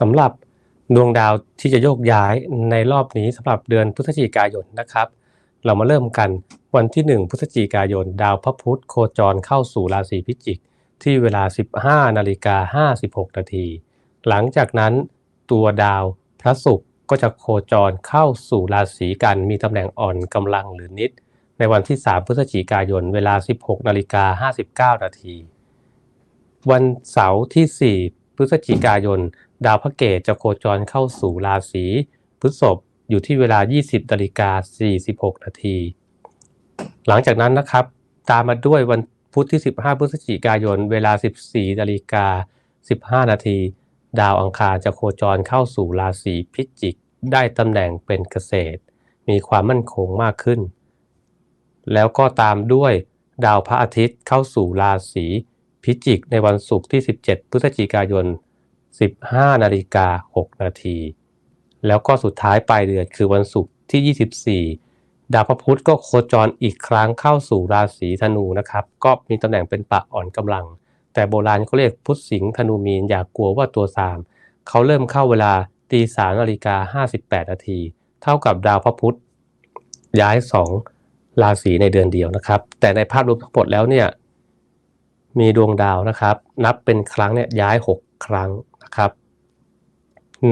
สำหรับดวงดาวที่จะโยกย้ายในรอบนี้สำหรับเดือนพฤศจิกายนนะครับ เรามาเริ่มกันวันที่ 1 พฤศจิกายน ดาวพระพุธโคจรเข้าสู่ราศีพิจิก ที่เวลา 15นาฬิกา56นาทีหลังจากนั้นตัวดาวพระศุกร์ก็จะโคจรเข้าสู่ราศีกันมีตำแหน่งอ่อนกำลังหรือนิด ในวันที่ 3 พฤศจิกายน เวลา 16นาฬิกา59นาทีวันเสาร์ที่ 4 พฤศจิกายน ดาวพระเกตจะโคจรเข้าสู่ราศีพฤษภอยู่ที่เวลา 20นาฬิกา46 นาที หลังจากนั้นนะครับ ตามมาด้วยวันพุธที่ 15 พฤศจิกายน เวลา 14นาฬิกา15 นาที ดาวอังคารจะโคจรเข้าสู่ราศีพิจิก ได้ตำแหน่งเป็นเกษตร มีความมั่นคงมากขึ้น แล้วก็ตามด้วยดาวพระอาทิตย์เข้าสู่ราศี พิจิกในวันศุกร์ที่ 17 พฤศจิกายน 15 นาฬิกา 6 นาที แล้วก็สุดท้ายปลายเดือนคือวันศุกร์ที่ 24 ดาวพระพุธก็โคจรอีกครั้งเข้าสู่ราศีธนูนะครับ ก็มีตำแหน่งเป็นปะอ่อนกำลัง แต่โบราณเขาเรียกพุธสิงห์ธนูมีนอย่ากกลัวว่าตัวสามเขาเริ่มเข้าเวลาตีสามนาฬิกา58นาที เท่ากับดาวพระพุธย้ายสองราศีในเดือนเดียวนะครับ แต่ในภาพรวมทั้งหมดแล้วเนี่ย มีดวงดาวนะครับ นับเป็นครั้งเนี่ยย้าย 6 ครั้งนะครับ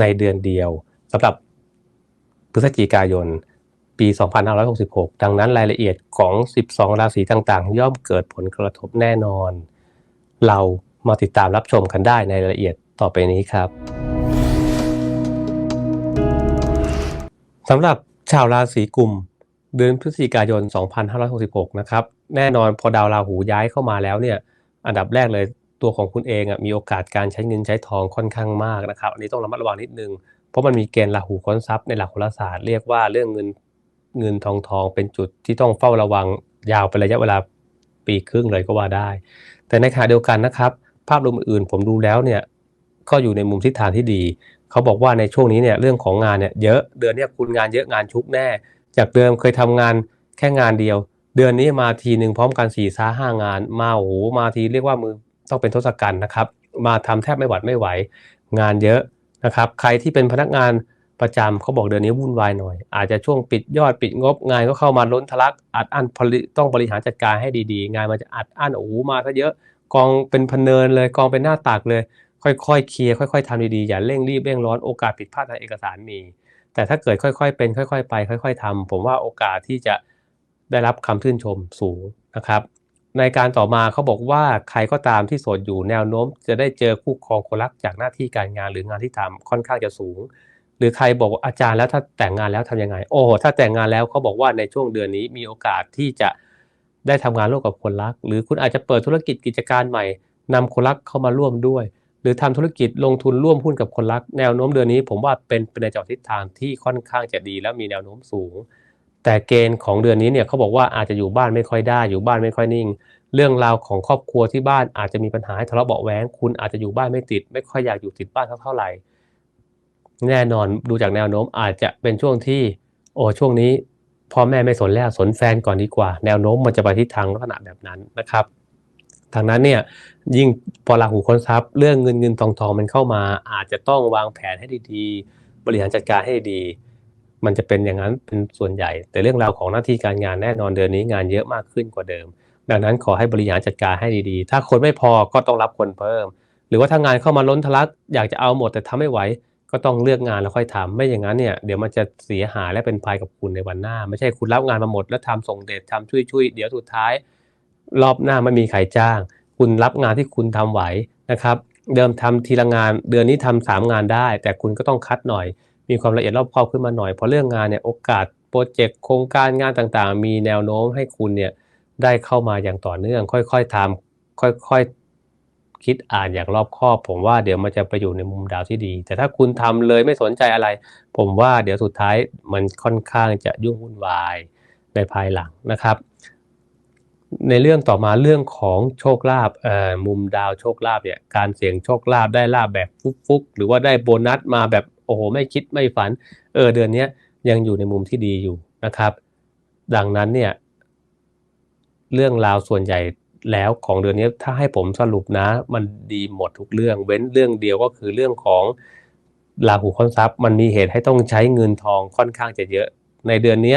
ในเดือนเดียวสำหรับพฤศจิกายน ปี 2566 ดังนั้นรายละเอียดของ 12 ราศีต่างๆ ย่อมเกิดผลกระทบแน่นอน เรามาติดตามรับชมกันได้ในรายละเอียดต่อไปนี้ครับสำหรับชาวราศีกุมเดือนพฤศจิกายน 2566 นะครับ แน่นอนพอดาวราหูย้ายเข้ามาแล้วเนี่ย อันดับแรกเลยตัวของคุณเองอะมีโอกาสการใช้เงินใช้ทองค่อนข้างมากนะครับ อันนี้ต้องระมัดระวังนิดนึง เพราะมันมีเกณฑ์ราหูค้นทรัพย์ในหลักโหราศาสตร์เรียกว่าเรื่องเงินเงินทองทองเป็นจุดที่ต้องเฝ้าระวังยาวเป็นระยะเวลาปีครึ่งเลยก็ว่าได้ แต่ในขณะเดียวกันนะครับ ภาพรวมอื่นๆ ผมดูแล้วเนี่ยก็อยู่ในมุมทิศทางที่ดี เขาบอกว่าในช่วงนี้เนี่ยเรื่องของงานเนี่ยเยอะเดือนนี้คุณงานเยอะงานชุกแน่ จากเดิมเคยทำงานแค่งานเดียว เดือนนี้มาทีหนึ่งพร้อมกันสี่ซ้าห้างาน มาโอ้โหมาทีเรียกว่ามือต้องเป็นทศกัณฐ์นะครับ มาทำแทบไม่หวัดไม่ไหว งานเยอะนะครับ ใครที่เป็นพนักงานประจำเขาบอกเดือนนี้วุ่นวายหน่อย อาจจะช่วงปิดยอดปิดงบงานก็เข้ามาล้นทะลักอัดอั้นต้องบริหารจัดการให้ดีๆ งานมันจะอัดอั้นโอ้โหมาซะเยอะกองเป็นพเนินเลยกองเป็นหน้าตากเลย ค่อยๆเคลียร์ค่อย ๆทำดีๆอย่าเร่งรีบเร่งร้อนโอกาสผิดพลาดทางเอกสารมี แต่ถ้าเกิดค่อยๆเป็น ค่อย ๆ ไป ค่อย ๆทำผมว่าโอกาสที่จะ ได้รับคำชื่นชมสูงนะครับ ในการต่อมาเขาบอกว่าใครก็ตามที่โสดอยู่แนวโน้ม จะได้เจอคู่ครองคนรักจากหน้าที่การงานหรืองานที่ทำค่อนข้างจะสูง หรือใครบอกว่าอาจารย์แล้วถ้าแต่งงานแล้วทำยังไง โอ้ถ้าแต่งงานแล้วเขาบอกว่าในช่วงเดือนนี้มีโอกาสที่จะได้ทำงานร่วมกับคนรัก หรือคุณอาจจะเปิดธุรกิจกิจการใหม่นำคนรักเข้ามาร่วมด้วย หรือทำธุรกิจลงทุนร่วมหุ้นกับคนรัก แนวโน้มเดือนนี้ ผมว่าเป็นเป็นในจอทิศทางที่ค่อนข้างจะดีและมีแนวโน้มสูง แต่เกณฑ์ของเดือนนี้เนี่ยเขาบอกว่าอาจจะอยู่บ้านไม่ค่อยได้ อยู่บ้านไม่ค่อยนิ่ง เรื่องราวของครอบครัวที่บ้านอาจจะมีปัญหาให้ทะเลาะเบาะแว้งคุณอาจจะอยู่บ้านไม่ติด ไม่ค่อยอยากอยู่ติดบ้านเท่าไหร่ แน่นอนดูจากแนวโน้มอาจจะเป็นช่วงที่ โอ้ช่วงนี้พ่อแม่ไม่สนแล้วสนแฟนก่อนดีกว่า แนวโน้มมันจะไปทิศทางลักษณะแบบนั้นนะครับทางนั้นเนี่ยยิ่งพอราหูค้นทรัพย์เรื่องเงินเงินทองทองมันเข้ามา อาจจะต้องวางแผนให้ดีๆ บริหารจัดการให้ดี มันจะเป็นอย่างนั้นเป็นส่วนใหญ่ แต่เรื่องราวของหน้าที่การงานแน่นอนเดือนนี้งานเยอะมากขึ้นกว่าเดิม ดังนั้นขอให้บริหารจัดการให้ดีๆ ถ้าคนไม่พอก็ต้องรับคนเพิ่ม หรือว่าถ้างานเข้ามาล้นทะลักอยากจะเอาหมดแต่ทำไม่ไหวก็ต้องเลือกงานแล้วค่อยทำไม่อย่างนั้นเนี่ยเดี๋ยวมันจะเสียหายและเป็นภัยกับคุณในวันหน้า ไม่ใช่คุณรับงานมาหมด แล้วทำส่งเดชทำช่วยๆเดี๋ยวสุดท้าย รอบหน้าไม่มีใครจ้าง คุณรับงานที่คุณทำไหวนะครับเดิมทำทีละงานเดือนนี้ทำสามงานได้ แต่คุณก็ต้องคัดหน่อย มีความละเอียดรอบคอบขึ้นมาหน่อย เพราะเรื่องงานเนี่ยโอกาสโปรเจกต์โครงการงานต่างๆ มีแนวโน้มให้คุณเนี่ยได้เข้ามาอย่างต่อเนื่อง ค่อยๆทำค่อยๆคิดอ่านอย่างรอบคอบ ผมว่าเดี๋ยวมันจะไปอยู่ในมุมดาวที่ดี แต่ถ้าคุณทำเลยไม่สนใจอะไร ผมว่าเดี๋ยวสุดท้ายมันค่อนข้างจะยุ่งวุ่นวายในภายหลังนะครับ ในเรื่องต่อมาเรื่องของโชคลาภเอ่อมุมดาวโชคลาภเนี่ยการเสี่ยงโชคลาภได้ลาภแบบฟุกๆหรือว่าได้โบนัสมาแบบ โอ้โหไม่คิดไม่ฝัน เออเดือนนี้ยังอยู่ในมุมที่ดีอยู่นะครับ ดังนั้นเนี่ย เรื่องราวส่วนใหญ่แล้วของเดือนนี้ถ้าให้ผมสรุปนะ มันดีหมดทุกเรื่อง เว้นเรื่องเดียวก็คือเรื่องของราหูค้อนทรัพย์ มันมีเหตุให้ต้องใช้เงินทองค่อนข้างจะเยอะ ในเดือนนี้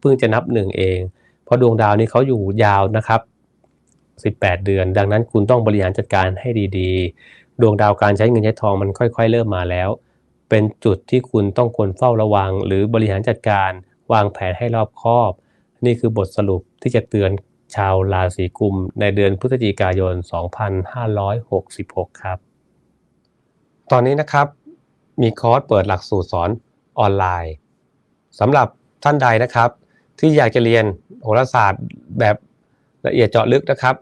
เพิ่งจะนับหนึ่งเอง เพราะดวงดาวนี้เขาอยู่ยาวนะครับ18 เดือน ดังนั้นคุณต้องบริหารจัดการให้ดีๆ ดวงดาวการใช้เงินใช้ทองมันค่อย ๆ เริ่มมาแล้ว เป็นจุดที่คุณต้องควรเฝ้าระวัง หรือบริหารจัดการวางแผนให้รอบคอบ นี่คือบทสรุปที่จะเตือนชาวราศีกุม ในเดือนพฤศจิกายน 2566 ครับ ตอนนี้นะครับมีคอร์สเปิดหลักสูตรสอนออนไลน์สำหรับท่านใดนะครับ ที่อยากจะเรียนโหราศาสตร์แบบละเอียดเจาะลึกนะครับ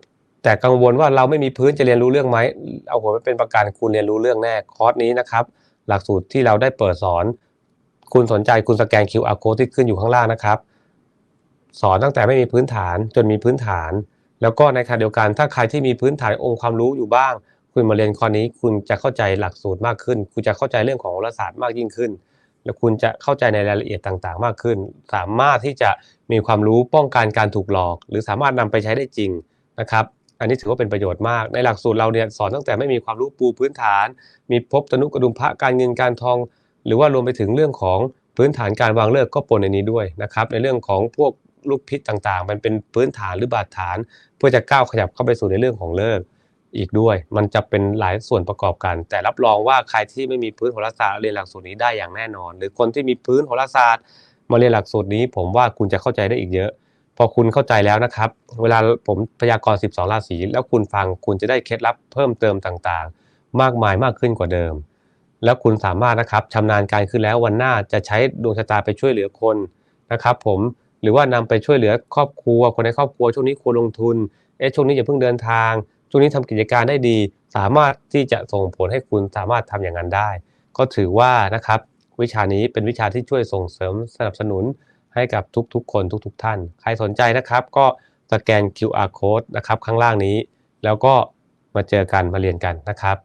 แต่กังวลว่าเราไม่มีพื้นจะเรียนรู้เรื่องไหมเอาหัวไปเป็นประกันคุณเรียนรู้เรื่องแน่คอร์สนี้นะครับ หลักสูตรที่เราได้เปิดสอน คุณสนใจคุณสแกน QR code ที่ขึ้นอยู่ข้างล่างนะครับ สอนตั้งแต่ไม่มีพื้นฐานจนมีพื้นฐาน แล้วก็ในขณะเดียวกันถ้าใครที่มีพื้นฐานองค์ความรู้อยู่บ้าง คุณมาเรียนคอร์สนี้คุณจะเข้าใจหลักสูตรมากขึ้น คุณจะเข้าใจเรื่องของโหราศาสตร์มากยิ่งขึ้น แล้วคุณจะเข้าใจในรายละเอียดต่างๆ มากขึ้น สามารถที่จะมีความรู้ป้องกันการถูกหลอก หรือสามารถนำไปใช้ได้จริงนะครับ อันนี้ถือว่าเป็นประโยชน์มาก ในหลักสูตรเราเนี่ยสอนตั้งแต่ไม่มีความรู้ปูพื้นฐาน มีภพตนุกระดุมพระการเงินการทอง หรือว่ารวมไปถึงเรื่องของพื้นฐานการวางเลิกก็ปนในนี้ด้วยนะครับ ในเรื่องของพวกลูกพิษต่างๆ มันเป็นพื้นฐานหรือบาดฐาน เพื่อจะก้าวขยับเข้าไปสู่ในเรื่องของเลิกอีกด้วย มันจะเป็นหลายส่วนประกอบกัน แต่รับรองว่าใครที่ไม่มีพื้นโหราศาสตร์เรียนหลักสูตรนี้ได้อย่างแน่นอน หรือคนที่มีพื้นโหราศาสตร์มาเรียนหลักสูตรนี้ ผมว่าคุณจะเข้าใจได้อีกเยอะ พอคุณเข้าใจแล้วนะครับ เวลาผมพยากรณ์ 12 ราศีแล้วคุณฟังคุณจะได้เคล็ดลับเพิ่มเติมต่างๆ มากมายมากขึ้นกว่าเดิม แล้วคุณสามารถนะครับชำนาญการขึ้นแล้ววันหน้าจะใช้ดวงชะตาไปช่วยเหลือคนนะครับ ผมหรือว่านำไปช่วยเหลือครอบครัว คนในครอบครัวช่วงนี้ควรลงทุนเอ๊ะช่วงนี้อย่าเพิ่งเดินทาง ช่วงนี้ทำกิจการได้ดี สามารถที่จะส่งผลให้คุณสามารถทำอย่างนั้นได้ ก็ถือว่านะครับวิชานี้เป็นวิชาที่ช่วยส่งเสริมสนับสนุน ให้กับทุกๆ คนทุก ๆ ท่าน ใครสนใจนะครับ ก็สแกน QR code นะครับข้างล่างนี้ แล้วก็มาเจอกันมาเรียนกันนะครับ